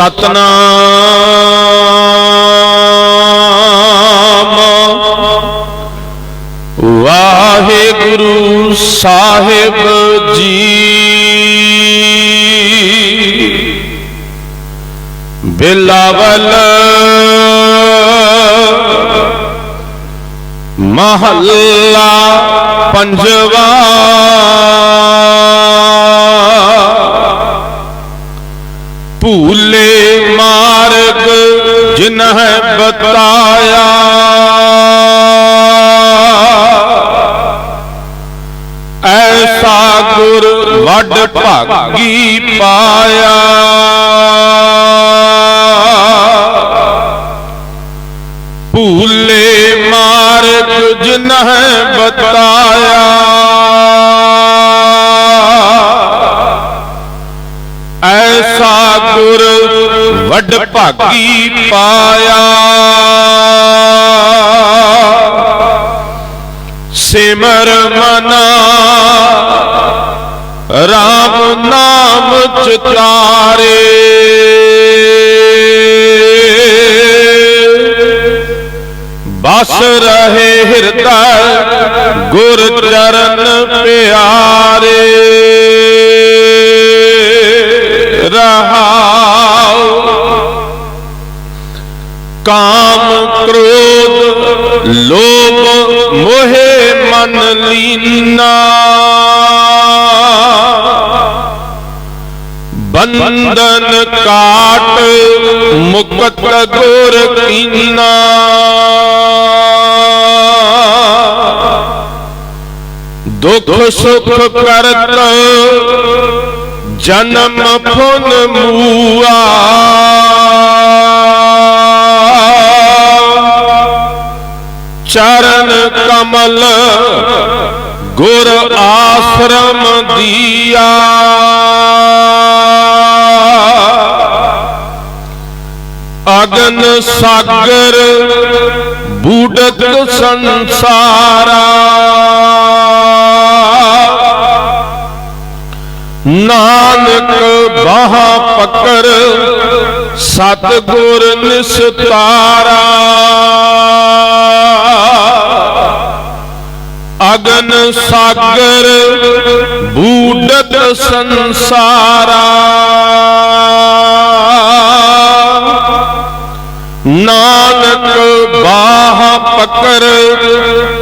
ਸਤਨਾਮ। ਵਾਹਿਗੁਰੂ ਸਾਹਿਬ ਜੀ। ਬਿਲਾਵਲ ਮਹੱਲਾ ਪੰਜਵਾ। ਬਤਾਇਆ ਐਸਾ ਗੁਰ ਵੱਡ ਭਾਗੀ ਪਾਇਆ। ਭੂਲੇ ਮਾਰਗ ਜਿਨਹ ਬਤਾਇਆ। ਐਸਾ ਗੁਰ ਵੱਡ ਭਾਗੀ ਪਾਇਆ। ਸਿਮਰ ਮਨਾ, ਰਾਮ ਨਾਮ ਚਿਤਾਰੇ ਬਸ ਰਹੇ ਹਿਰਦੈ ਗੁਰ ਚਰਨ ਪਿਆ। ਕ੍ਰੋਧ ਲੋਭ ਮੋਹ ਮਨ ਲੀਨਾ। ਬੰਧਨ ਕਾਟ ਮੁਕਤ ਗੁਰ ਕੀਨਾ। ਦੁਖ ਸੁਖ ਕਰਤ ਜਨਮ ਫੁਨ ਮੂਆ। ਚਰਨ ਕਮਲ ਗੁਰ ਆਸ਼ਰਮ ਦੀਆ। ਅਗਨ ਸਾਗਰ ਬੂਡਤ ਸੰਸਾਰਾ। ਨਾਨਕ ਬਾਹ ਪਕਰ ਸਤ ਗੁਰ ਨਿਸਤਾਰਾ। ਸਾਗਰ ਬੂਡਤ ਸੰਸਾਰਾ। ਨਾਨਕ ਬਾਹ ਪਕਰ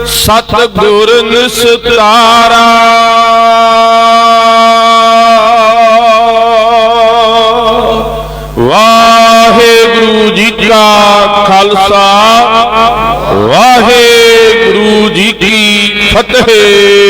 ਸਤ ਗੁਰ ਨਿਸਤਾਰਾ। ਵਾਹਿਗੁਰੂ ਜੀ ਕਾ ਖਾਲਸਾ, ਵਾਹਿਗੁਰੂ ਜੀ ਕੀ ਫਤਿਹ।